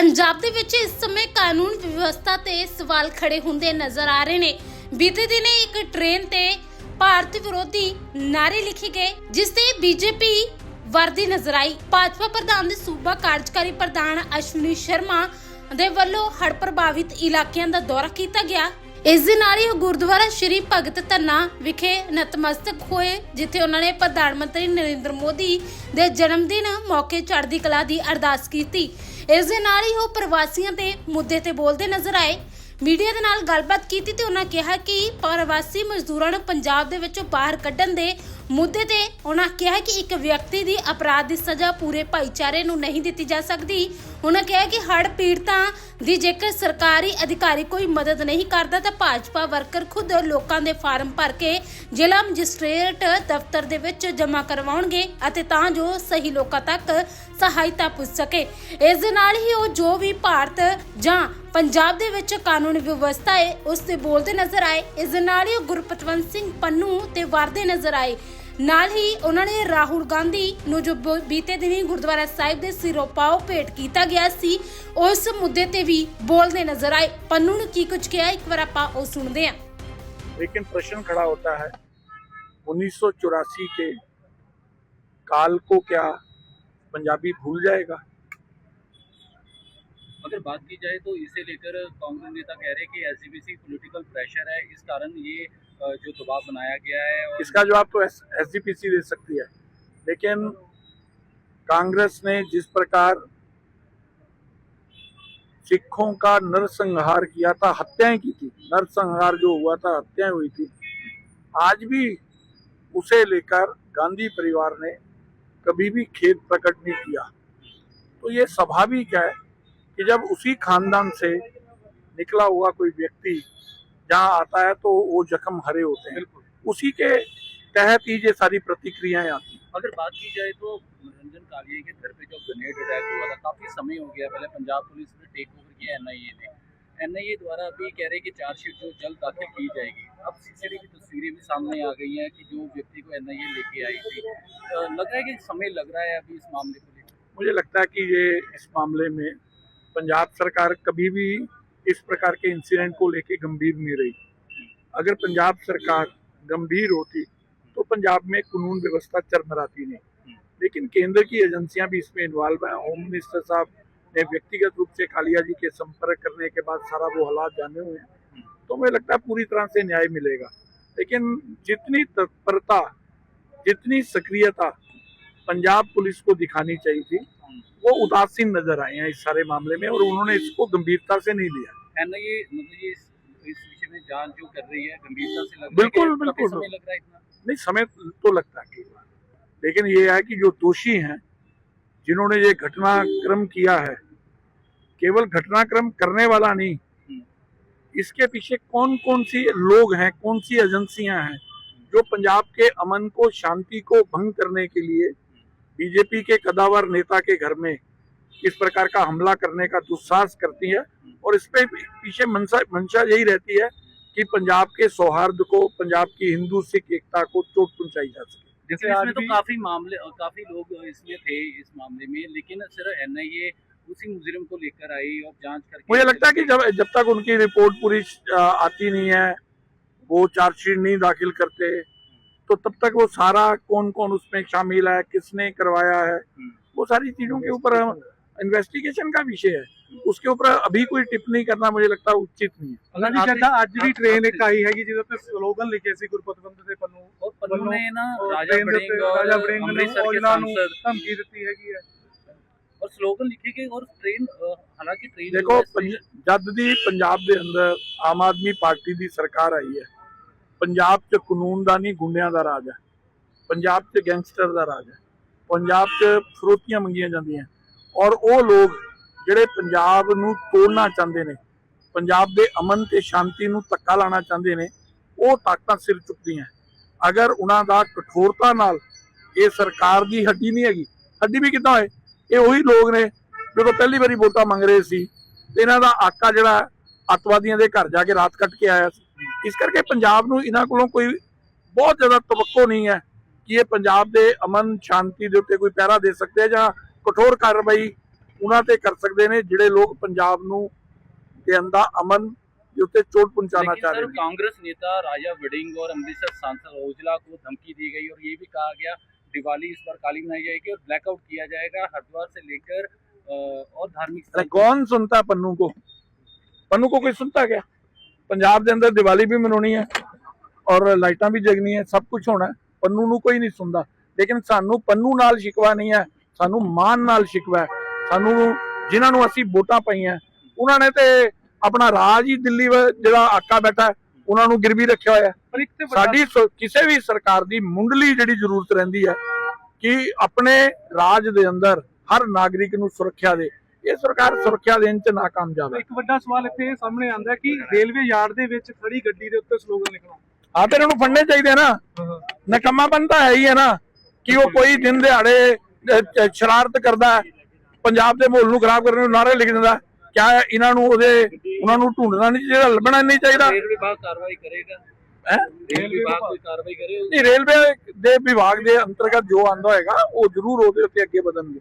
ਪੰਜਾਬ ਦੇ ਵਿੱਚ ਇਸ ਸਮੇਂ ਕਾਨੂੰਨ ਵਿਵਸਥਾ ਤੇ ਸਵਾਲ ਖੜੇ ਹੁੰਦੇ ਨਜ਼ਰ ਆ ਰਹੇ ਨੇ। ਬੀਤੇ ਦਿਨੇ ਇੱਕ ਟ੍ਰੇਨ ਤੇ ਭਾਰਤ ਵਿਰੋਧੀ ਨਾਰੇ ਲਿਖੇ ਗਏ, ਜਿਸ ਤੇ ਬੀਜੇਪੀ ਵਰਦੀ ਨਜ਼ਰ ਆਈ। ਭਾਜਪਾ ਪ੍ਰਧਾਨ ਦੇ ਸੂਬਾ ਕਾਰਜਕਾਰੀ ਪ੍ਰਧਾਨ ਅਸ਼ਵਨੀ ਸ਼ਰਮਾ ਦੇ ਵੱਲੋਂ ਹੜ ਪ੍ਰਭਾਵਿਤ ਇਲਾਕਿਆਂ ਦਾ ਦੌਰਾ ਕੀਤਾ ਗਿਆ। ਇਸ ਦੇ ਨਾਲ ਹੀ ਉਹ ਗੁਰਦੁਆਰਾ ਸ਼੍ਰੀ ਭਗਤ ਧੰਨਾ ਵਿਖੇ ਨਤਮਸਤਕ ਹੋਏ, ਜਿੱਥੇ ਉਹਨਾਂ ਨੇ ਪ੍ਰਧਾਨ ਮੰਤਰੀ ਨਰਿੰਦਰ ਮੋਦੀ ਦੇ ਜਨਮ ਦਿਨ ਮੌਕੇ ਚੜ੍ਹਦੀ ਕਲਾ ਦੀ ਅਰਦਾਸ ਕੀਤੀ। ਇਸ ਦੇ ਨਾਲ ਹੀ ਉਹ ਪ੍ਰਵਾਸੀਆਂ ਦੇ ਮੁੱਦੇ ਤੇ ਬੋਲਦੇ ਨਜ਼ਰ ਆਏ। ਮੀਡੀਆ ਦੇ ਨਾਲ ਗੱਲਬਾਤ ਕੀਤੀ ਤੇ ਉਹਨਾਂ ਕਿਹਾ ਕਿ ਪ੍ਰਵਾਸੀ ਮਜ਼ਦੂਰਾਂ ਨੂੰ ਪੰਜਾਬ ਦੇ ਵਿੱਚੋਂ ਬਾਹਰ ਕੱਢਣ ਦੇ ਮੁੱਦੇ ਤੇ ਉਹਨਾਂ ਕਿਹਾ ਕਿ ਇੱਕ ਵਿਅਕਤੀ ਦੀ ਅਪਰਾਧ ਦੀ ਸਜ਼ਾ ਪੂਰੇ ਭਾਈਚਾਰੇ ਨੂੰ ਨਹੀਂ ਦਿੱਤੀ ਜਾ ਸਕਦੀ। ਉਹਨਾਂ ਕਿਹਾ ਕਿ ਹੜ੍ਹ ਪੀੜਤਾਂ ਦੀ ਜੇਕਰ ਸਰਕਾਰੀ ਅਧਿਕਾਰੀ ਕੋਈ ਮਦਦ ਨਹੀਂ ਕਰਦਾ ਤਾਂ ਭਾਜਪਾ ਵਰਕਰ ਖੁਦ ਲੋਕਾਂ ਦੇ ਫਾਰਮ ਭਰ ਕੇ ਜ਼ਿਲ੍ਹਾ ਮੈਜਿਸਟ੍ਰੇਟ ਦਫ਼ਤਰ ਦੇ ਵਿੱਚ ਜਮ੍ਹਾਂ ਕਰਵਾਉਣਗੇ ਅਤੇ ਤਾਂ ਜੋ ਸਹੀ ਲੋਕਾਂ ਤੱਕ ਸਹਾਇਤਾ ਪੁੱਜ ਸਕੇ। ਇਸ ਦੇ ਨਾਲ ਹੀ ਉਹ ਜੋ ਵੀ ਭਾਰਤ ਜਾਂ ਪੰਜਾਬ ਦੇ ਵਿੱਚ ਕਾਨੂੰਨ ਵਿਵਸਥਾ ਹੈ ਉਸ ਤੇ ਬੋਲਦੇ ਨਜ਼ਰ ਆਏ ਇਸ ਦੇ ਨਾਲ ਹੀ ਉਹ ਗੁਰਪਤਵੰਤ ਸਿੰਘ ਪੰਨੂ ਤੇ ਵਰਦੇ ਨਜ਼ਰ ਆਏ ਨਾਲ ਹੀ ਉਹਨਾਂ ਨੇ ਰਾਹੁਲ ਗਾਂਧੀ ਨੂੰ ਜੋ ਬ- ਬੀਤੇ ਦਿਨੀ ਗੁਰਦੁਆਰਾ ਸਾਹਿਬ ਦੇ ਸਿਰੋਂ ਪਾਓ ਭੇਟ ਕੀਤਾ ਗਿਆ ਸੀ ਉਸ ਮੁੱਦੇ ਤੇ ਵੀ ਬੋਲਦੇ ਨਜ਼ਰ ਆਏ ਪੰਨੂ ਨੇ ਕੀ ਕੁਝ ਕਿਹਾ ਇੱਕ ਵਾਰ ਆਪਾਂ ਉਹ ਸੁਣਦੇ ਹਾਂ लेकिन प्रश्न खड़ा होता है 1984 के काल को क्या पंजाबी भूल जाएगा अगर बात की जाए तो इसे लेकर कांग्रेस नेता कह रहे हैं कि एसजीपीसी पॉलिटिकल प्रेशर है। इस कारण ये जो दबाव बनाया गया है और इसका जवाब तो एस दे सकती है। लेकिन कांग्रेस ने जिस प्रकार सिखों का नरसंहार किया था, हत्याएँ की थी, नरसंहार जो हुआ था, हत्याएँ हुई थी, आज भी उसे लेकर गांधी परिवार ने कभी भी खेद प्रकट नहीं किया। तो ये स्वाभाविक है? कि जब उसी खानदान से निकला हुआ कोई व्यक्ति जहाँ आता है तो वो जख्म हरे होते हैं। उसी के तहत ही ये सारी प्रतिक्रियाएँ आती हैं। अगर बात की जाए तो मनोरंजन कालिया के घर पे जो ग्रेनेड अटैक हुआ था काफ़ी समय हो गया। पहले पंजाब पुलिस ने टेक ओवर किया एनआईए ने। एनआईए द्वारा अभी कह रहे हैं कि चार्जशीट जो जल्द दाखिल की जाएगी। अब सीसीटीवी की तस्वीरें भी सामने आ गई हैं कि जो व्यक्ति को एनआईए लेके आई थी। लग रहा है कि समय लग रहा है अभी इस मामले को लेकर? मुझे लगता है कि ये इस मामले में पंजाब सरकार कभी भी इस प्रकार के इंसिडेंट को लेके गंभीर नहीं रही। अगर पंजाब सरकार गंभीर होती तो पंजाब में कानून व्यवस्था चरमराती नहीं। लेकिन केंद्र की एजेंसियाँ भी इसमें इन्वॉल्व हैं। होम मिनिस्टर साहब ने व्यक्तिगत रूप से कालिया जी के संपर्क करने के बाद सारा वो हालात जाने हुए हैं। तो मुझे लगता है पूरी तरह से न्याय मिलेगा। लेकिन जितनी तत्परता, जितनी सक्रियता पंजाब पुलिस को दिखानी चाहिए थी। वो उदासीन नज़र आए हैं इस सारे मामले में और उन्होंने इसको गंभीरता से नहीं लिया। एनआईए मतलब ये इस, विषय में जाँच जो कर रही है गंभीरता से लग बिल्कुल, बिल्कुल। समय लग रहा है इतना। नहीं समय तो लगता है लेकिन ये है कि जो दोषी हैं जिन्होंने ये घटनाक्रम किया है केवल घटनाक्रम करने वाला नहीं इसके पीछे कौन कौन सी लोग हैं कौन सी एजेंसियाँ हैं जो पंजाब के अमन को शांति को भंग करने के लिए बीजेपी के कदावर नेता के घर में इस प्रकार का हमला करने का दुस्साहस करती है और इस पे पीछे मंशा मंशा यही रहती है कि पंजाब के सौहार्द को पंजाब की हिंदू सिख एकता को चोट पहुंचाई जा सके। लेकिन इसमें तो काफ़ी मामले काफ़ी लोग इसमें थे इस मामले में लेकिन सिर्फ़ एनआईए उसी मुजरिम को लेकर आई और जाँच करके मुझे लगता है कि जब जब तक उनकी रिपोर्ट पूरी आती नहीं है वो चार्जशीट नहीं दाखिल करते तो तब तक वो सारा कौन कौन उसमें शामिल है किसने करवाया है वो सारी चीजों के ऊपर इन्वेस्टिगेशन का विषय है उसके ऊपर अभी कोई टिप्पणी करना मुझे लगता है उचित नहीं है अगर ਜੀ आपने- ਕਹਿੰਦਾ ਅੱਜ ਵੀ आप- ਟ੍ਰੇਨ आप- ਇੱਕ ਆਈ ਹੈਗੀ ਜਿਹਦੇ ਉੱਤੇ ਸਲੋਗਨ ਲਿਖੇ ਸੀ ਗੁਰਪਤਵੰਤ ਦੇ ਪੰਨੂ और पन्नू ने ना ਔਰ राजा train ਦੇ बड़िंग ਉੱਤੇ और ਰਾਜਾ ਵੜਿੰਗ ਨੂੰ अमृतसर ਔਰ के ਇਹਨਾਂ ਨੂੰ सांसद ਧਮਕੀ ਦਿੱਤੀ ਹੈਗੀ ਹੈ और स्लोगन लिखे गए और ट्रेन अ, हालांकि ट्रेन ਦੇਖੋ ਪੰਜ- ਜਦ ਦੀ ਪੰਜਾਬ ਦੇ ਅੰਦਰ ਆਮ ਆਦਮੀ ਪਾਰਟੀ ਦੀ ਸਰਕਾਰ ਆਈ ਹੈ ਪੰਜਾਬ 'ਚ ਕਾਨੂੰਨ ਦਾ ਨਹੀਂ ਗੁੰਡਿਆਂ ਦਾ ਰਾਜ ਹੈ। ਪੰਜਾਬ 'ਚ ਗੈਂਗਸਟਰ ਦਾ ਰਾਜ ਹੈ। ਪੰਜਾਬ 'ਚ ਫਰੋਤੀਆਂ ਮੰਗੀਆਂ ਜਾਂਦੀਆਂ। ਔਰ ਉਹ ਲੋਕ ਜਿਹੜੇ ਪੰਜਾਬ ਨੂੰ ਤੋੜਨਾ ਚਾਹੁੰਦੇ ਨੇ ਪੰਜਾਬ ਦੇ ਅਮਨ ਤੇ ਸ਼ਾਂਤੀ ਨੂੰ ਧੱਕਾ ਲਾਣਾ ਚਾਹੁੰਦੇ ਨੇ ਉਹ ਤਾਕਤਾਂ ਸਿਰ ਚੁੱਕਦੀਆਂ ਅਗਰ ਉਹਨਾਂ ਦਾ ਕਠੋਰਤਾ ਨਾਲ ਇਹ ਸਰਕਾਰ ਦੀ ਹੱਡੀ ਨਹੀਂ ਹੈਗੀ ਹੱਡੀ ਵੀ ਕਿੱਦਾਂ ਹੋਏ? ਇਹ ਉਹੀ ਲੋਕ ਨੇ ਜਦੋਂ ਪਹਿਲੀ ਵਾਰੀ ਵੋਟਾਂ ਮੰਗ ਰਹੇ ਸੀ ਤੇ ਇਹਨਾਂ ਦਾ ਆਕਾ ਜਿਹੜਾ ਹੈ, ਅੱਤਵਾਦੀਆਂ ਦੇ ਘਰ ਜਾ ਕੇ ਰਾਤ ਕੱਟ ਕੇ ਆਇਆ ਸੀ। ਇਸ ਕਰਕੇ ਪੰਜਾਬ ਨੂੰ ਇਹਨਾਂ ਕੋਲੋਂ ਕੋਈ ਬਹੁਤ ਜ਼ਿਆਦਾ ਤਵੱਕੋ ਨਹੀਂ ਹੈ ਕਿ ਇਹ ਪੰਜਾਬ ਦੇ ਅਮਨ ਸ਼ਾਂਤੀ ਦੇ ਉੱਤੇ ਕੋਈ ਪਹਿਰਾ ਦੇ ਸਕਦੇ ਆ ਜਾਂ ਕਠੋਰ ਕਾਰਵਾਈ ਉਹਨਾਂ ਤੇ ਕਰ ਸਕਦੇ ਨੇ ਜਿਹੜੇ ਲੋਕ ਪੰਜਾਬ ਨੂੰ ਦੇ ਅੰਦਰ ਅਮਨ ਦੇ ਉੱਤੇ ਚੋਟ पहुंचाना लेकिन चाह सर रहे हैं कांग्रेस नेता राजा वडिंग और अमृतसर सांसद ओजला को धमकी दी गई और ये भी कहा गया दिवाली इस बार काली मनाई जाएगी और ब्लैकआउट किया जाएगा हरिद्वार से लेकर अ, और धार्मिक अरे स्थल कौन सुनता है पन्नू को पन्नू को कोई सुनता क्या ਪੰਜਾਬ ਦੇ ਅੰਦਰ ਦੀਵਾਲੀ ਵੀ ਮਨਾਉਣੀ ਹੈ ਔਰ ਲਾਈਟਾਂ ਵੀ ਜਗਣੀ ਹੈ ਸਭ ਕੁਝ ਹੋਣਾ ਪੰਨੂ ਨੂੰ ਕੋਈ ਨਹੀਂ ਸੁਣਦਾ। ਲੇਕਿਨ ਸਾਨੂੰ ਪੰਨੂ ਨਾਲ ਸ਼ਿਕਵਾ ਨਹੀਂ ਹੈ ਸਾਨੂੰ ਮਾਨ ਨਾਲ ਸ਼ਿਕਵਾ ਸਾਨੂੰ ਜਿਨ੍ਹਾਂ ਨੂੰ ਅਸੀਂ ਵੋਟਾਂ ਪਾਈਆਂ ਉਹਨਾਂ ਨੇ ਤੇ ਆਪਣਾ ਰਾਜ ਹੀ ਦਿੱਲੀ ਜਿਹੜਾ ਆਕਾ ਬੈਠਾ ਉਹਨਾਂ ਨੂੰ ਗਿਰਵੀ ਰੱਖਿਆ ਹੋਇਆ ਸਾਡੀ ਕਿਸੇ ਵੀ ਸਰਕਾਰ ਦੀ ਮੁੰਡਲੀ ਜਿਹੜੀ ਜ਼ਰੂਰਤ ਰਹਿੰਦੀ ਹੈ ਕਿ ਆਪਣੇ ਰਾਜ ਦੇ ਅੰਦਰ ਹਰ ਨਾਗਰਿਕ ਨੂੰ ਸੁਰੱਖਿਆ ਦੇ। ਇਹ ਸਰਕਾਰ ਸੁਰੱਖਿਆ ਦੇਣ 'ਚ ਨਾਕਾਮਯਾਬ ਹੈ। ਇੱਕ ਵੱਡਾ ਸਵਾਲ ਇੱਥੇ ਸਾਹਮਣੇ ਆਉਂਦਾ ਕਿ ਰੇਲਵੇ ਯਾਰਡ ਦੇ ਵਿੱਚ ਖੜੀ ਗੱਡੀ ਦੇ ਉੱਤੇ ਸਲੋਗਨ ਲਿਖਣਾ। ਆ ਤੇ ਇਹਨਾਂ ਫੜਨੇ ਚਾਹੀਦੇ ਨਾ। ਨਕਮਾਪਨ ਤਾਂ ਹੈ ਹੀ ਹੈ ਨਾ ਕਿ ਉਹ ਕੋਈ ਦਿਨ ਦਿਹਾੜੇ ਸ਼ਰਾਰਤ ਕਰਦਾ ਪੰਜਾਬ ਦੇ ਮਾਹੌਲ ਨੂੰ ਖਰਾਬ ਕਰਨ ਨੂੰ ਨਾਰੇ ਲਿਖ ਦਿੰਦਾ ਕਿਆ ਇਹਨਾਂ ਨੂੰ ਉਹਦੇ ਉਹਨਾਂ ਨੂੰ ਢੂੰਡਣਾ ਨਹੀਂ ਜਿਹੜਾ ਲੱਭਣਾ ਨਹੀਂ ਚਾਹੀਦਾ। ਰੇਲਵੇ ਦੇ ਵਿਭਾਗ ਦੇ ਅੰਤਰਗਤ ਜੋ ਆਂਦਾ ਹੋਏਗਾ ਉਹ ਜ਼ਰੂਰ ਉਹਦੇ ਉੱਤੇ ਅੱਗੇ ਵਧਣਗੇ।